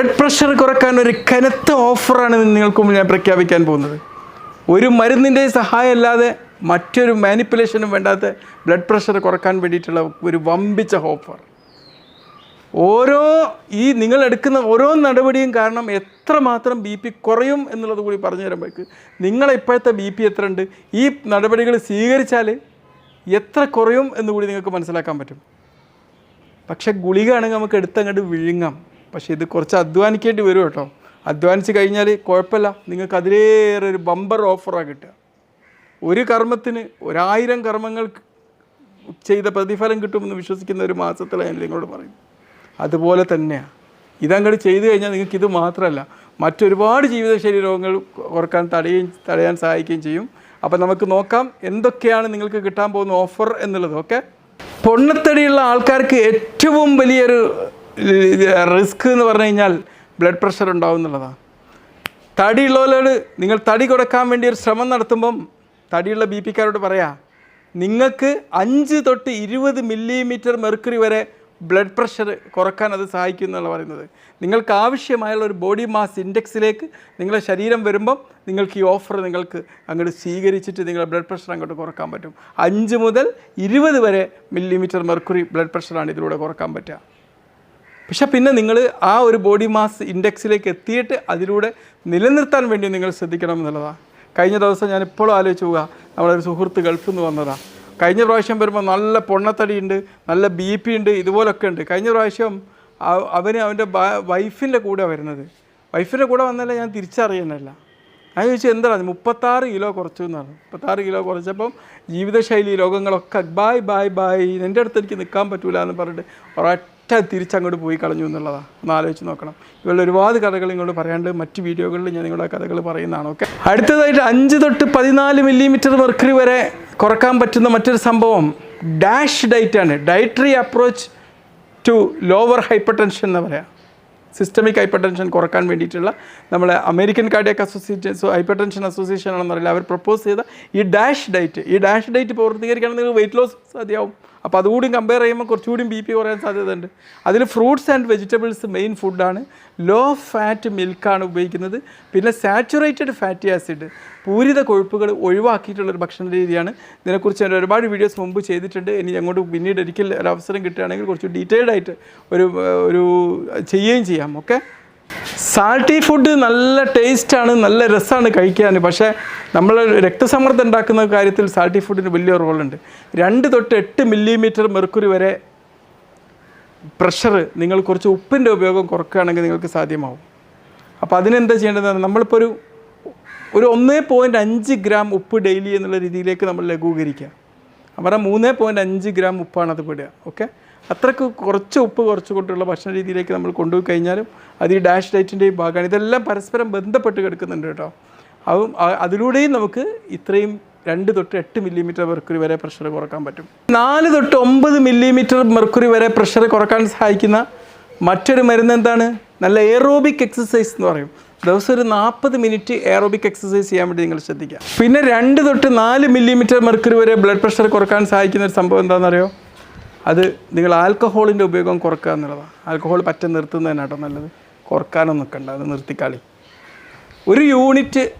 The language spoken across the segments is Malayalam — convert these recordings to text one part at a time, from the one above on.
ബ്ലഡ് പ്രഷർ കുറയ്ക്കാൻ ഒരു കനത്ത ഓഫറാണ് നിങ്ങൾക്ക് ഞാൻ പ്രഖ്യാപിക്കാൻ പോകുന്നത്. ഒരു മരുന്നിന്റെ സഹായം അല്ലാതെ മറ്റൊരു മാനിപ്പുലേഷനും വേണ്ടാത്ത ബ്ലഡ് പ്രഷർ കുറയ്ക്കാൻ വേണ്ടിയിട്ടുള്ള ഒരു വമ്പിച്ച ഓഫർ ഓരോ ഈ നിങ്ങൾ എടുക്കുന്ന ഓരോ നടപടിയും കാരണം എത്രമാത്രം ബി പി കുറയും എന്നുള്ളത് കൂടി പറഞ്ഞു തരുമ്പോഴേക്ക് നിങ്ങളെ ഇപ്പോഴത്തെ ബി പി എത്ര ഉണ്ട് ഈ നടപടികൾ സ്വീകരിച്ചാൽ എത്ര കുറയും എന്ന് കൂടി നിങ്ങൾക്ക് മനസ്സിലാക്കാൻ പറ്റും. പക്ഷേ ഗുളികയാണെങ്കിൽ നമുക്ക് എടുത്തങ്ങോട്ട് വിഴുങ്ങാം. പക്ഷേ ഇത് കുറച്ച് അധ്വാനിക്കേണ്ടി വരും കേട്ടോ. അധ്വാനിച്ച് കഴിഞ്ഞാൽ കുഴപ്പമില്ല. നിങ്ങൾക്ക് അതിലേറെ ഒരു ബമ്പർ ഓഫറാണ് കിട്ടുക. ഒരു കർമ്മത്തിന് ഒരായിരം കർമ്മങ്ങൾ ചെയ്ത പ്രതിഫലം കിട്ടുമെന്ന് വിശ്വസിക്കുന്ന ഒരു മാസത്തിലാണ് നിങ്ങളോട് പറയും അതുപോലെ തന്നെയാണ് ഇതങ്ങോട്ട് ചെയ്തു കഴിഞ്ഞാൽ നിങ്ങൾക്ക് ഇത് മാത്രമല്ല മറ്റൊരുപാട് ജീവിതശൈലി രോഗങ്ങൾ കുറയ്ക്കാൻ തടയുകയും തടയാൻ സഹായിക്കുകയും ചെയ്യും. അപ്പോൾ നമുക്ക് നോക്കാം എന്തൊക്കെയാണ് നിങ്ങൾക്ക് കിട്ടാൻ പോകുന്ന ഓഫർ എന്നുള്ളത് ഓക്കെ പൊണ്ണത്തടിയുള്ള ആൾക്കാർക്ക് ഏറ്റവും വലിയൊരു റിസ്ക് എന്ന് പറഞ്ഞു കഴിഞ്ഞാൽ ബ്ലഡ് പ്രഷർ ഉണ്ടാവും എന്നുള്ളതാണ് തടിയുള്ളവരോട് നിങ്ങൾ തടി കുറയ്ക്കാൻ വേണ്ടി ഒരു ശ്രമം നടത്തുമ്പം തടിയുള്ള ബി പിക്കാരോട് പറയാം നിങ്ങൾക്ക് അഞ്ച് തൊട്ട് ഇരുപത് മില്ലിമീറ്റർ മെർക്കുറി വരെ ബ്ലഡ് പ്രഷർ കുറയ്ക്കാൻ അത് സഹായിക്കും എന്നുള്ള പറയുന്നത്. നിങ്ങൾക്ക് ആവശ്യമായുള്ള ഒരു ബോഡി മാസ് ഇൻഡെക്സിലേക്ക് നിങ്ങളുടെ ശരീരം വരുമ്പം നിങ്ങൾക്ക് ഈ ഓഫർ നിങ്ങൾക്ക് അങ്ങോട്ട് സ്വീകരിച്ചിട്ട് നിങ്ങളുടെ ബ്ലഡ് പ്രഷർ അങ്ങോട്ട് കുറയ്ക്കാൻ പറ്റും. അഞ്ച് മുതൽ ഇരുപത് വരെ മില്ലിമീറ്റർ മെർക്കുറി ബ്ലഡ് പ്രഷറാണ് ഇതിലൂടെ കുറയ്ക്കാൻ പറ്റുക. പക്ഷെ പിന്നെ നിങ്ങൾ ആ ഒരു ബോഡി മാസ് ഇൻഡെക്സിലേക്ക് എത്തിയിട്ട് അതിലൂടെ നിലനിർത്താൻ വേണ്ടി നിങ്ങൾ ശ്രദ്ധിക്കണം എന്നുള്ളതാണ് കഴിഞ്ഞ ദിവസം ഞാൻ ഇപ്പോഴും ആലോചിച്ച് പോവുക. നമ്മളൊരു സുഹൃത്ത് ഗൾഫിൽ നിന്ന് വന്നതാണ് കഴിഞ്ഞ പ്രാവശ്യം വരുമ്പോൾ നല്ല പൊണ്ണത്തടിയുണ്ട് നല്ല ബി പി ഉണ്ട് ഇതുപോലൊക്കെ ഉണ്ട്. കഴിഞ്ഞ പ്രാവശ്യം അവ- അവന് അവന്റെ വൈഫിന്റെ കൂടെ വരുന്നത്. വൈഫിന്റെ കൂടെ വന്നല്ലേ ഞാൻ തിരിച്ചറിയുന്നില്ല. ഞാൻ ചോദിച്ചു എന്താണ്? മുപ്പത്താറ് കിലോ കുറച്ചു എന്നാണ്. മുപ്പത്താറ് കിലോ കുറച്ചപ്പം ജീവിതശൈലി രോഗങ്ങളൊക്കെ ബായ് ബായ് ബായ് എന്റെ അടുത്ത് എനിക്ക് നിൽക്കാൻ പറ്റൂല എന്ന് പറഞ്ഞിട്ട് ഒരൊറ്റ തിരിച്ചങ്ങോട്ട് പോയി കളഞ്ഞു എന്നുള്ളതാണ് ഒന്ന് ആലോചിച്ച് നോക്കണം. ഇവരുടെ ഒരുപാട് കഥകൾ ഇങ്ങോട്ട് പറയാണ്ട് മറ്റ് വീഡിയോകളിൽ ഞാൻ നിങ്ങളുടെ കഥകൾ പറയുന്നതാണ് ഓക്കെ? അടുത്തതായിട്ട് അഞ്ച് തൊട്ട് പതിനാല് മില്ലിമീറ്റർ മെർക്കറി വരെ കുറയ്ക്കാൻ പറ്റുന്ന മറ്റൊരു സംഭവം. DASH ഡയറ്റാണ് dietary approach to lower hypertension എന്ന് പറയാം. സിസ്റ്റമിക് ഹൈപ്പർ ടെൻഷൻ കുറയ്ക്കാൻ വേണ്ടിയിട്ടുള്ള നമ്മളെ American cardiac association hypertension association ആണെന്ന് അറിയില്ല. അവർ പ്രപ്പോസ് ചെയ്ത ഈ ഡാഷ് ഡയറ്റ് ഈ ഡാഷ് ഡയറ്റ് നിങ്ങൾക്ക് വെയിറ്റ് ലോസ് സാധ്യമാവും. അപ്പോൾ അതുകൂടി കമ്പയർ ചെയ്യുമ്പോൾ കുറച്ചുകൂടി ബി പി കുറയാൻ സാധ്യതയുണ്ട്. അതിൽ ഫ്രൂട്ട്സ് ആൻഡ് വെജിറ്റബിൾസ് മെയിൻ ഫുഡാണ് ലോ ഫാറ്റ് മിൽക്കാണ് ഉപയോഗിക്കുന്നത്. പിന്നെ സാച്ചുറേറ്റഡ് ഫാറ്റി ആസിഡ് പൂരിത കൊഴുപ്പുകൾ ഒഴിവാക്കിയിട്ടുള്ള ഒരു ഭക്ഷണ രീതിയാണ്. ഇതിനെക്കുറിച്ച് ഞാൻ ഒരുപാട് വീഡിയോസ് മുമ്പ് ചെയ്തിട്ടുണ്ട്. ഇനി അങ്ങോട്ട് പിന്നീട് ഒരിക്കൽ ഒരു അവസരം കിട്ടുകയാണെങ്കിൽ കുറച്ച് ഡീറ്റെയിൽഡ് ആയിട്ട് ഒരു ഒരു ചെയ്യുകയും ചെയ്യാം ഓക്കെ സാൾട്ടി ഫുഡ് നല്ല ടേസ്റ്റാണ് നല്ല രസമാണ് കഴിക്കാൻ. പക്ഷേ നമ്മൾ രക്തസമ്മർദ്ദം ഉണ്ടാക്കുന്ന കാര്യത്തിൽ സാൾട്ടി ഫുഡിന് വലിയ റോളുണ്ട്. രണ്ട് തൊട്ട് എട്ട് മില്ലിമീറ്റർ മെർക്കുറി വരെ പ്രഷർ നിങ്ങൾ കുറച്ച് ഉപ്പിന്റെ ഉപയോഗം കുറക്കുകയാണെങ്കിൽ നിങ്ങൾക്ക് സാധ്യമാവും. അപ്പോൾ അതിനെന്താ ചെയ്യേണ്ടത് നമ്മളിപ്പോൾ ഒരു ഒരു ഒന്നേ പോയിന്റ് അഞ്ച് ഗ്രാം ഉപ്പ് ഡെയിലി എന്നുള്ള രീതിയിലേക്ക് നമ്മൾ ലഘൂകരിക്കുക. അവരുടെ മൂന്ന് പോയിന്റ് അഞ്ച് ഗ്രാം ഉപ്പാണ് അത് പെടുക ഓക്കെ അത്രയ്ക്ക് കുറച്ച് ഉപ്പ് കുറച്ച് കൊണ്ടുള്ള ഭക്ഷണ രീതിയിലേക്ക് നമ്മൾ കൊണ്ടുപോയി കഴിഞ്ഞാലും അത് ഈ ഡാഷ് ഡയറ്റിന്റെയും ഭാഗമാണ്. ഇതെല്ലാം പരസ്പരം ബന്ധപ്പെട്ട് കിടക്കുന്നുണ്ട് കേട്ടോ. അതും അതിലൂടെയും നമുക്ക് ഇത്രയും രണ്ട് തൊട്ട് എട്ട് മില്ലിമീറ്റർ മെർക്കുറി വരെ പ്രഷർ കുറയ്ക്കാൻ പറ്റും. നാല് തൊട്ട് ഒമ്പത് മില്ലിമീറ്റർ മെർക്കുറി വരെ പ്രഷർ കുറയ്ക്കാൻ സഹായിക്കുന്ന മറ്റൊരു മരുന്ന് എന്താണ്? നല്ല എയറോബിക് എക്സസൈസ് എന്ന് പറയും. ദിവസം ഒരു നാൽപ്പത് മിനിറ്റ് എയറോബിക് എക്സസൈസ് ചെയ്യാൻ വേണ്ടി നിങ്ങൾ ശ്രദ്ധിക്കുക. പിന്നെ രണ്ട് തൊട്ട് നാല് മില്ലിമീറ്റർ മെർക്കുറി വരെ ബ്ലഡ് പ്രഷർ കുറയ്ക്കാൻ സഹായിക്കുന്ന ഒരു സംഭവം എന്താണെന്നറിയോ? അത് നിങ്ങൾ ആൽക്കഹോളിന്റെ ഉപയോഗം കുറക്കുക എന്നുള്ളതാണ്. ആൽക്കഹോൾ പറ്റ നിർത്തുന്നതന്നെ കേട്ടോ നല്ലത്. കുറക്കാനൊന്നും നിൽക്കണ്ട. അത് നിർത്തിക്കാളി. ഒരു യൂണിറ്റ്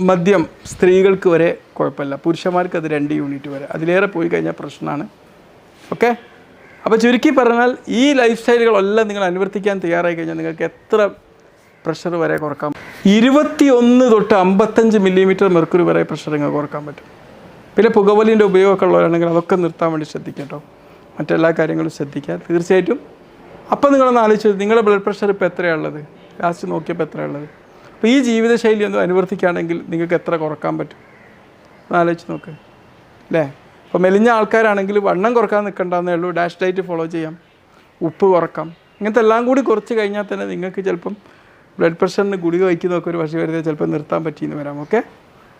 മദ്യം സ്ത്രീകൾക്ക് വരെ കുഴപ്പമില്ല. പുരുഷന്മാർക്ക് അത് രണ്ട് യൂണിറ്റ് വരെ. അതിലേറെ പോയി കഴിഞ്ഞാൽ പ്രശ്നമാണ്. ഓക്കെ അപ്പോൾ ചുരുക്കി പറഞ്ഞാൽ ഈ ലൈഫ് സ്റ്റൈലുകളെല്ലാം നിങ്ങൾ അനുവർത്തിക്കാൻ തയ്യാറായി കഴിഞ്ഞാൽ നിങ്ങൾക്ക് എത്ര പ്രഷർ വരെ കുറയ്ക്കാൻ ഇരുപത്തി ഒന്ന് തൊട്ട് അമ്പത്തഞ്ച് മില്ലിമീറ്റർ മെർക്കുറി വരെ പ്രഷർ നിങ്ങൾക്ക് കുറയ്ക്കാൻ പറ്റും. പിന്നെ പുകവലിന്റെ ഉപയോഗമൊക്കെ ഉള്ളവരാണെങ്കിൽ അതൊക്കെ നിർത്താൻ വേണ്ടി ശ്രദ്ധിക്കുക കേട്ടോ. മറ്റെല്ലാ കാര്യങ്ങളും ശ്രദ്ധിക്കുക തീർച്ചയായിട്ടും. അപ്പം നിങ്ങളൊന്ന് ആലോചിച്ച് നിങ്ങളുടെ ബ്ലഡ് പ്രഷർ ഇപ്പോൾ എത്രയാണുള്ളത് ലാസ്റ്റ് നോക്കിയപ്പോൾ എത്രയാണുള്ളത് അപ്പോൾ ഈ ജീവിതശൈലി ഒന്ന് അനുവർത്തിക്കുകയാണെങ്കിൽ നിങ്ങൾക്ക് എത്ര കുറയ്ക്കാൻ പറ്റും? ഒന്ന് ആലോചിച്ച് നോക്ക്. അല്ലേ? അപ്പോൾ മെലിഞ്ഞ ആൾക്കാരാണെങ്കിൽ വണ്ണം കുറയ്ക്കാൻ നിൽക്കണ്ടെന്നേ ഉള്ളൂ. ഡാഷ് ഡയറ്റ് ഫോളോ ചെയ്യാം. ഉപ്പ് കുറക്കാം. ഇങ്ങനത്തെ എല്ലാം കൂടി കുറച്ച് കഴിഞ്ഞാൽ തന്നെ നിങ്ങൾക്ക് ചിലപ്പം ബ്ലഡ് പ്രഷറിന് ഗുളിക വയ്ക്കുന്നതൊക്കെ ഒരു പക്ഷേ വരുന്നത് ചിലപ്പോൾ നിർത്താൻ പറ്റിയെന്ന് വരാം. Okay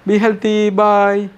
be healthy by